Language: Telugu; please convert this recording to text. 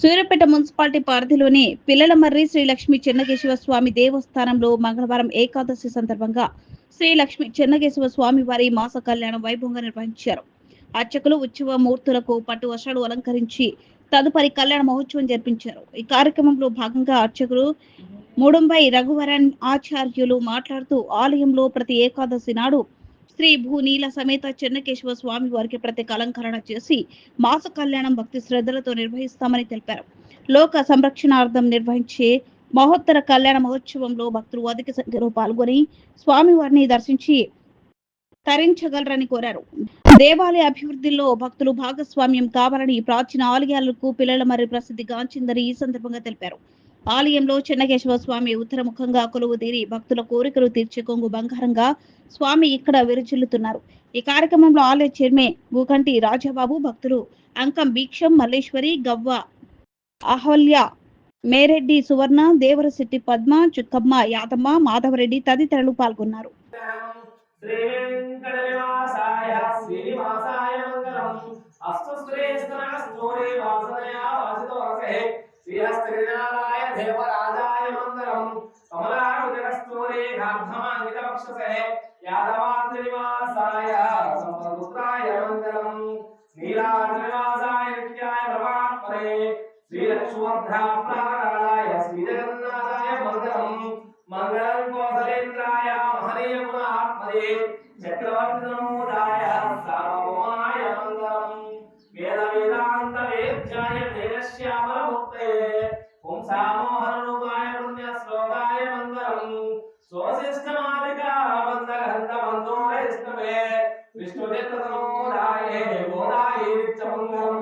సూర్యాపేట మున్సిపాలిటీ పరిధిలోని పిల్లలమర్రి శ్రీ లక్ష్మి చెన్నకేశవ స్వామి దేవస్థానంలో మంగళవారం ఏకాదశి సందర్భంగా శ్రీ లక్ష్మి చెన్నకేశవ స్వామి వారి మాస కళ్యాణం వైభవంగా నిర్వహించారు. అర్చకులు ఉత్సవ మూర్తులకు పట్టు వర్షాలు అలంకరించి తదుపరి కళ్యాణ మహోత్సవం జరిపించారు. ఈ కార్యక్రమంలో భాగంగా అర్చకులు ముడుంబై రఘువరన్ ఆచార్యులు మాట్లాడుతూ ఆలయంలో ప్రతి ఏకాదశి నాడు శ్రీ భూనీల సమేత చెన్నకేశవ స్వామి వారికి ప్రత్యేక అలంకరణ చేసి మాస కళ్యాణం భక్తి శ్రద్ధలతో నిర్వహిస్తామని తెలిపారు. లోక సంరక్షణార్థం నిర్వహించే మహోత్తర కళ్యాణ మహోత్సవంలో భక్తులు అధిక సంఖ్యలో పాల్గొని స్వామివారిని దర్శించి తరించగలరని కోరారు. దేవాలయ అభివృద్ధిలో భక్తులు భాగస్వామ్యం కావాలని ప్రాచీన ఆలయాలకు పిల్లల మరి ప్రసిద్ధి గాంచిందని ఈ సందర్భంగా తెలిపారు. ఆలయంలో చెన్నకేశవ స్వామి ఉత్తరముఖంగా కొలువు తీరి భక్తుల కోరికలు తీర్చే కొంగు బంగారంగా స్వామి ఇక్కడ విరచిల్లుతున్నారు. ఈ కార్యక్రమంలో ఆలయ చైర్మన్ భూకంటి రాజాబాబు భక్తులు అంకం భీక్షం మల్లేశ్వరి గవ్వ అహల్య మేరెడ్డి సువర్ణ దేవరశెట్టి పద్మ చుక్కమ్మ యాదమ్మ మాధవరెడ్డి తదితరులు పాల్గొన్నారు. శ్రీ అస్తు శ్రేష్టనస్తూరి వాసనయా వాసితో దేవరాజాయ మంగళం కమలాకుటకస్తూరి గార్ధమాంగిత వక్షసే యాదవాద్రినివాసాయ సంపదపుత్రాయ మంగళం నిత్యాయ పరమాత్మనే శ్రీజగన్నాథాయ మంగళం మంగళం కోసలేంద్రాయ మహనీయ గుణాత్మదే సార్వభౌమాయ మంగళం వేద వేదాంత వేద్యాయ వేదశ్యామలమూర్తయే స్వానుగాయ పుణ్య శ్లోకాయ మంగళం స్వశిష్టమాదికాబంధగంధబంధోరైష్టమే విష్ణుదే ప్రథమోదాయే గోదాయే నిత్యమంగళం.